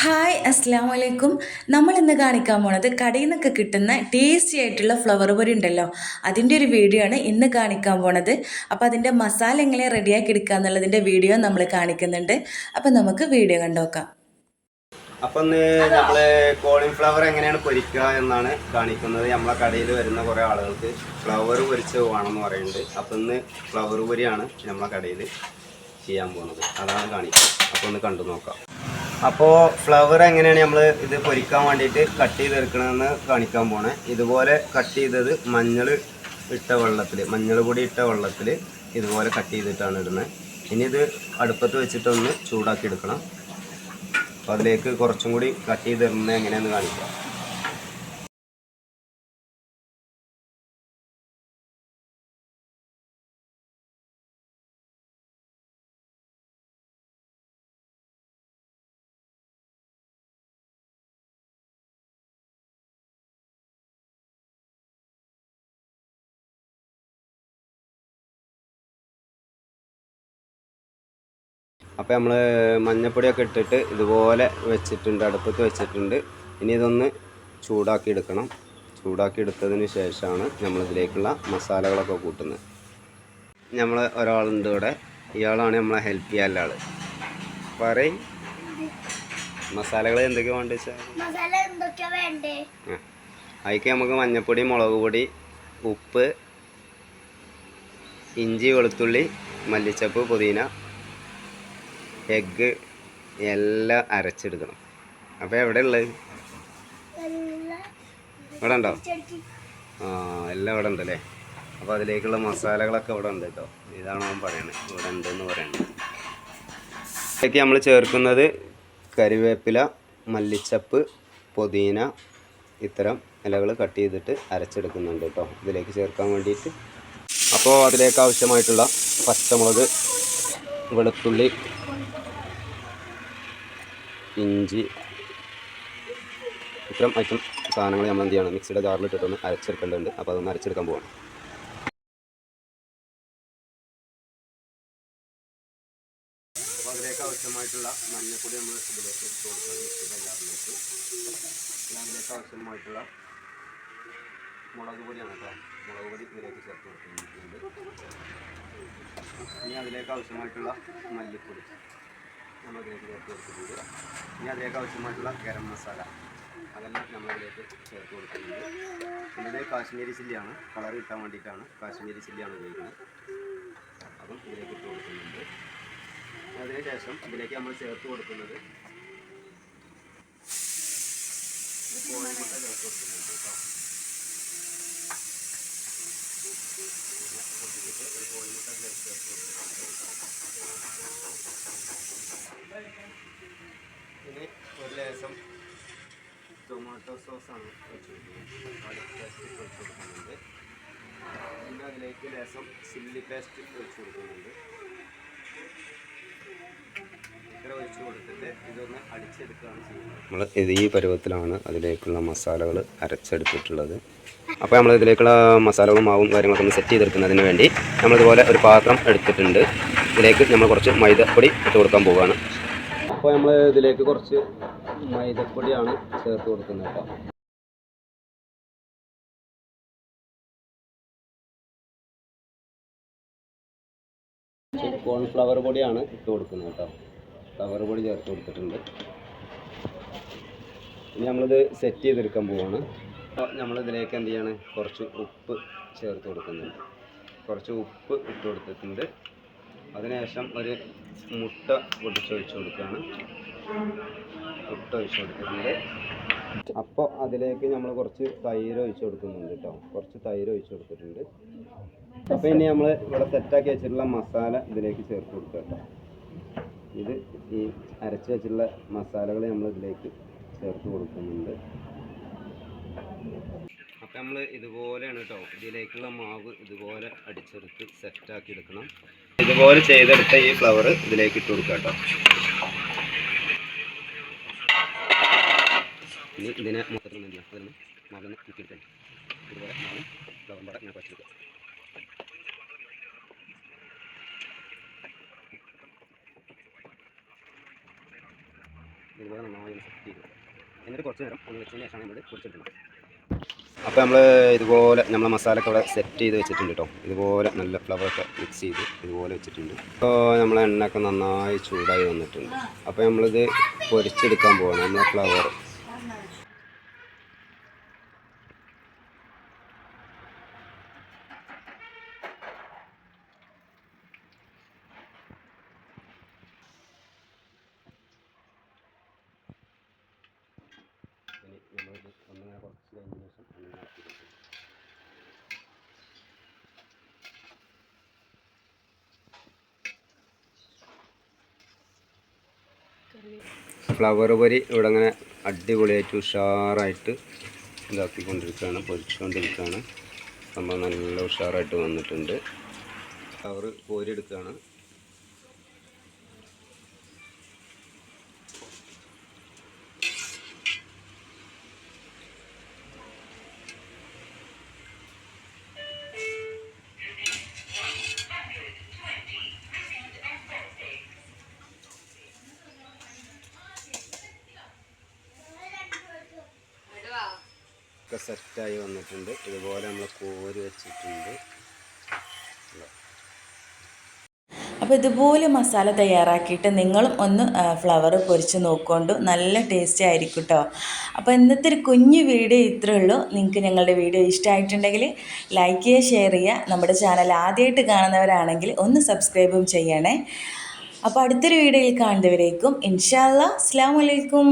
Hi അസ്സാം വലൈക്കും നമ്മൾ ഇന്ന് കാണിക്കാൻ പോണത് കടയിൽ നിന്നൊക്കെ കിട്ടുന്ന ടേസ്റ്റി ആയിട്ടുള്ള ഫ്ലവർ പൊരി ഉണ്ടല്ലോ. അതിന്റെ ഒരു വീഡിയോ ആണ് ഇന്ന് കാണിക്കാൻ പോണത്. അപ്പോൾ അതിന്റെ മസാല എങ്ങനെ റെഡിയാക്കി എടുക്കുക എന്നുള്ളതിന്റെ വീഡിയോ നമ്മൾ കാണിക്കുന്നുണ്ട്. അപ്പോൾ നമുക്ക് വീഡിയോ കണ്ടോക്കാം. അപ്പൊ ഇന്ന് നമ്മൾ കോളിഫ്ലവർ എങ്ങനെയാണ് പൊരിക്കുക എന്നാണ് കാണിക്കുന്നത്. നമ്മളെ കടയിൽ വരുന്ന കുറേ ആളുകൾക്ക് ഫ്ലവർ പൊരിച്ച് വേണമെന്ന് പറയുന്നുണ്ട്. അപ്പൊ ഇന്ന് ഫ്ലവർ പൊരിയാണ് നമ്മളെ കടയിൽ ചെയ്യാൻ പോകുന്നത് അതാണ് കാണിക്കുന്നത്. അപ്പൊ ഒന്ന് കണ്ടു നോക്കാം. അപ്പോൾ ഫ്ലവർ എങ്ങനെയാണ് നമ്മൾ ഇത് പൊരിക്കാൻ വേണ്ടിയിട്ട് കട്ട് ചെയ്തെടുക്കണമെന്ന് കാണിക്കാൻ പോണേ. ഇതുപോലെ കട്ട് ചെയ്തത് മഞ്ഞൾ ഇട്ട വെള്ളത്തിൽ മഞ്ഞൾ പൊടി ഇട്ട വെള്ളത്തിൽ ഇതുപോലെ കട്ട് ചെയ്തിട്ടാണ് ഇടുന്നത് ഇനി ഇത് അടുപ്പത്ത് വെച്ചിട്ടൊന്ന് ചൂടാക്കി എടുക്കണം. അപ്പോൾ അതിലേക്ക് കുറച്ചും കൂടി കട്ട് ചെയ്ത് തരുന്നത് എങ്ങനെയാണെന്ന് കാണിക്കാം. അപ്പോൾ നമ്മൾ മഞ്ഞപ്പൊടിയൊക്കെ ഇട്ടിട്ട് ഇതുപോലെ വെച്ചിട്ടുണ്ട് അടുപ്പത്ത് വെച്ചിട്ടുണ്ട്. ഇനി ഇതൊന്ന് ചൂടാക്കി എടുക്കണം. ചൂടാക്കി എടുത്തതിന് ശേഷമാണ് നമ്മളിതിലേക്കുള്ള മസാലകളൊക്കെ കൂട്ടുന്നത്. നമ്മൾ ഒരാളുണ്ട് ഇവിടെ. ഇയാളാണ് നമ്മളെ ഹെൽപ്പ് ചെയ്യാനുള്ള ആൾ പറയും. മസാലകൾ എന്തൊക്കെ വേണ്ട വെച്ചാൽ എന്തൊക്കെയാ അതിക്ക് നമുക്ക് മഞ്ഞപ്പൊടി മുളക് പൊടി ഉപ്പ് ഇഞ്ചി വെളുത്തുള്ളി മല്ലിച്ചപ്പ് പുതിന എഗ്ഗ് എല്ലാം അരച്ചെടുക്കണം. അപ്പോൾ എവിടെ ഉള്ളത് ഇവിടെ ഉണ്ടോ? ആ എല്ലാം ഇവിടെ ഉണ്ട് അല്ലേ? അപ്പോൾ അതിലേക്കുള്ള മസാലകളൊക്കെ ഇവിടെ ഉണ്ട് കേട്ടോ. ഇതാണ് അവൻ പറയണത് ഇവിടെ ഉണ്ടെന്ന് പറയുന്നത് ഇതിലേക്ക് നമ്മൾ ചേർക്കുന്നത് കരിവേപ്പില മല്ലിച്ചപ്പ് പുതിന ഇത്തരം ഇലകൾ കട്ട് ചെയ്തിട്ട് അരച്ചെടുക്കുന്നുണ്ട് കേട്ടോ. ഇതിലേക്ക് ചേർക്കാൻ വേണ്ടിയിട്ട്. അപ്പോൾ അതിലേക്ക് ആവശ്യമായിട്ടുള്ള പച്ചമുളക് വെളുത്തുള്ളി ഇഞ്ചി. ഇത്തരം ഐറ്റം സാധനങ്ങൾ നമ്മൾ എന്ത് ചെയ്യണം? മിക്സിയുടെ ജാറിൽ ഇട്ടിട്ടൊന്ന് അരച്ചെടുക്കേണ്ടതുണ്ട്. അപ്പോൾ അതൊന്ന് അരച്ചെടുക്കാൻ പോകണം അപ്പോൾ അതിലേക്ക് ആവശ്യമായിട്ടുള്ള മഞ്ഞപ്പൊടി നമ്മൾ ഇതിലേക്ക് ഇട്ട് കൊടുക്കണം മിക്സിയുടെ ജാറിലേക്ക്. അതിലേക്ക് ആവശ്യമായിട്ടുള്ള മുളക് പൊടിയാണ് കേട്ടോ. മുളക് പൊടി ഇതിലേക്ക് ചേർത്ത് കൊടുക്കുന്നുണ്ട്. ഇനി അതിലേക്ക് ആവശ്യമായിട്ടുള്ള മല്ലിപ്പൊടി. നമ്മൾ ഇതിലേക്ക് ചേർത്ത് കൊടുക്കുന്നുണ്ട് ഇനി അതിലേക്ക് ആവശ്യമായിട്ടുള്ള ഗരം മസാല. അതെല്ലാം നമ്മളിതിലേക്ക് ചേർത്ത് കൊടുക്കുന്നുണ്ട് പിന്നെ കാശ്മീരി ചില്ലിയാണ്. കളർ കിട്ടാൻ വേണ്ടിയിട്ടാണ് കാശ്മീരി ചില്ലിയാണ് ഉപയോഗിക്കുന്നത്. അപ്പം ഇതിലേക്ക് ഇട്ട് കൊടുക്കുന്നുണ്ട് അതിനുശേഷം ഇതിലേക്ക് നമ്മൾ ചേർത്ത് കൊടുക്കുന്നത് കോഴിമുട്ട ചേർത്ത് കൊടുക്കുന്നുണ്ട് കേട്ടോ. ഒരു കോഴിമുട്ട ചേർത്ത് കൊടുക്കുന്നുണ്ട് ഇനി ഒരു ലേശം ടൊമാറ്റോ സോസാണ് വെച്ച് പിന്നെ അതിലേക്ക് ലേശം ചില്ലി പേസ്റ്റ് ഒഴിച്ചു കൊടുക്കുന്നുണ്ട് നമ്മൾ ഇത് ഈ പരുവത്തിലാണ് അതിലേക്കുള്ള മസാലകൾ അരച്ചെടുത്തിട്ടുള്ളത്. അപ്പോൾ നമ്മൾ ഇതിലേക്കുള്ള മസാലകളും മാവും കാര്യങ്ങളൊക്കെ ഒന്ന് സെറ്റ് ചെയ്തെടുക്കുന്നതിന് വേണ്ടി നമ്മളിതുപോലെ ഒരു പാത്രം എടുത്തിട്ടുണ്ട്. ഇതിലേക്ക് നമ്മൾ കുറച്ച് മൈദപ്പൊടി ഇട്ട് കൊടുക്കാൻ പോവുകയാണ്. അപ്പോൾ നമ്മൾ ഇതിലേക്ക് കുറച്ച് മൈദപ്പൊടിയാണ് ചേർത്ത് കൊടുക്കുന്നത് കേട്ടോ. കോൺഫ്ലവർ പൊടിയാണ് ഇട്ട് കൊടുക്കുന്നത് കേട്ടോ. ഫ്ലവർ പൊടി ചേർത്ത് കൊടുത്തിട്ടുണ്ട്. ഇനി നമ്മളിത് സെറ്റ് ചെയ്തെടുക്കാൻ പോവാണ്. അപ്പോൾ നമ്മളിതിലേക്ക് എന്ത് ചെയ്യാണ്? കുറച്ച് ഉപ്പ് ചേർത്ത് കൊടുക്കുന്നുണ്ട്. കുറച്ച് ഉപ്പ് ഇട്ട് കൊടുത്തിട്ടുണ്ട്. അതിനുശേഷം ഒരു മുട്ട പൊട്ടിച്ചൊഴിച്ച് കൊടുക്കുകയാണ്. മുട്ട ഒഴിച്ച് കൊടുക്കുന്നുണ്ട്. അപ്പോൾ അതിലേക്ക് നമ്മൾ കുറച്ച് തൈര് ഒഴിച്ച് കൊടുക്കുന്നുണ്ട് കേട്ടോ കുറച്ച് തൈര് ഒഴിച്ച് കൊടുത്തിട്ടുണ്ട്. അപ്പോൾ ഇനി നമ്മൾ ഇവിടെ സെറ്റാക്കി വെച്ചിട്ടുള്ള മസാല ഇതിലേക്ക് ചേർത്ത് കൊടുക്കുക കേട്ടോ ഇത് ഈ അരച്ച് വെച്ചിട്ടുള്ള മസാലകൾ നമ്മൾ ഇതിലേക്ക് ചേർത്ത് കൊടുക്കുന്നുണ്ട്. അപ്പം നമ്മൾ ഇതുപോലെയാണ് കേട്ടോ ഇതിലേക്കുള്ള മാവ് ഇതുപോലെ അടിച്ചെടുത്ത് സെറ്റാക്കി എടുക്കണം. ഇതുപോലെ ചെയ്തെടുത്ത ഈ ഫ്ലവർ ഇതിലേക്ക് ഇട്ട് കൊടുക്കാം കേട്ടോ ഇനി ഇതിനെ മൊത്തത്തിൽ എന്ത് ചെയ്യാം? അതിന് മാവിൽ നിന്ന് മുക്കിയിട്ടുണ്ട് ഇതുപോലെ മാവും ഫ്ലവറും ഞാൻ ഇങ്ങനെ ഇതുപോലെ നന്നായി സെറ്റ് എന്നിട്ട് കുറച്ച് നേരം ഒന്ന് വെച്ചതിന് ശേഷമാണ് നമ്മൾ പൊരിച്ചെടുക്കുന്നത് അപ്പോൾ നമ്മൾ ഇതുപോലെ നമ്മൾ മസാലയൊക്കെ ഇവിടെ സെറ്റ് ചെയ്ത് വെച്ചിട്ടുണ്ട് കേട്ടോ ഇതുപോലെ നല്ല ഫ്ലവറൊക്കെ മിക്സ് ചെയ്ത് ഇതുപോലെ വെച്ചിട്ടുണ്ട്. അപ്പോൾ നമ്മളെ എണ്ണയൊക്കെ നന്നായി ചൂടായി വന്നിട്ടുണ്ട്. അപ്പോൾ നമ്മളിത് പൊരിച്ചെടുക്കാൻ പോകണം നമ്മളെ ഫ്ലവർ ഇനി നമ്മളിത് ഒന്നിങ്ങനെ കുറച്ച് കഴിഞ്ഞതിന് ശേഷം ഒന്നിങ്ങനെ ഇളക്കി കൊടുക്കും ഫ്ലവർ പൊരി ഇവിടെ അങ്ങനെ അടിപൊളിയായിട്ട് ഉഷാറായിട്ട് ഇതാക്കിക്കൊണ്ടിരിക്കുകയാണ് പൊരിച്ചുകൊണ്ടിരിക്കുകയാണ്. സംഭവം നല്ല ഉഷാറായിട്ട് വന്നിട്ടുണ്ട്. ഫ്ലവർ കോരിയെടുക്കുകയാണ്. ഒക്കെ സെറ്റായി വന്നിട്ടുണ്ട്. ഇതുപോലെ നമ്മൾ കോരി വെച്ചിട്ടുണ്ട്. അപ്പോൾ ഇതുപോലെ മസാല തയ്യാറാക്കിയിട്ട് നിങ്ങളും ഒന്ന് ഫ്ലവർ പൊരിച്ച് നോക്കൊണ്ടു നല്ല ടേസ്റ്റി ആയിരിക്കും കേട്ടോ അപ്പോൾ ഇന്നത്തെ ഒരു കുഞ്ഞു വീഡിയോ ഇത്രേ ഉള്ളൂ. നിങ്ങൾക്ക് ഞങ്ങളുടെ വീഡിയോ ഇഷ്ടമായിട്ടുണ്ടെങ്കിൽ ലൈക്ക് ചെയ്യുക ഷെയർ ചെയ്യുക. നമ്മുടെ ചാനൽ ആദ്യമായിട്ട് കാണുന്നവരാണെങ്കിൽ ഒന്ന് സബ്സ്ക്രൈബും ചെയ്യണേ. അപ്പോൾ അടുത്തൊരു വീഡിയോയിൽ കാണുന്നവരേക്കും ഇൻഷാല്ല അസ്സാം വലൈക്കും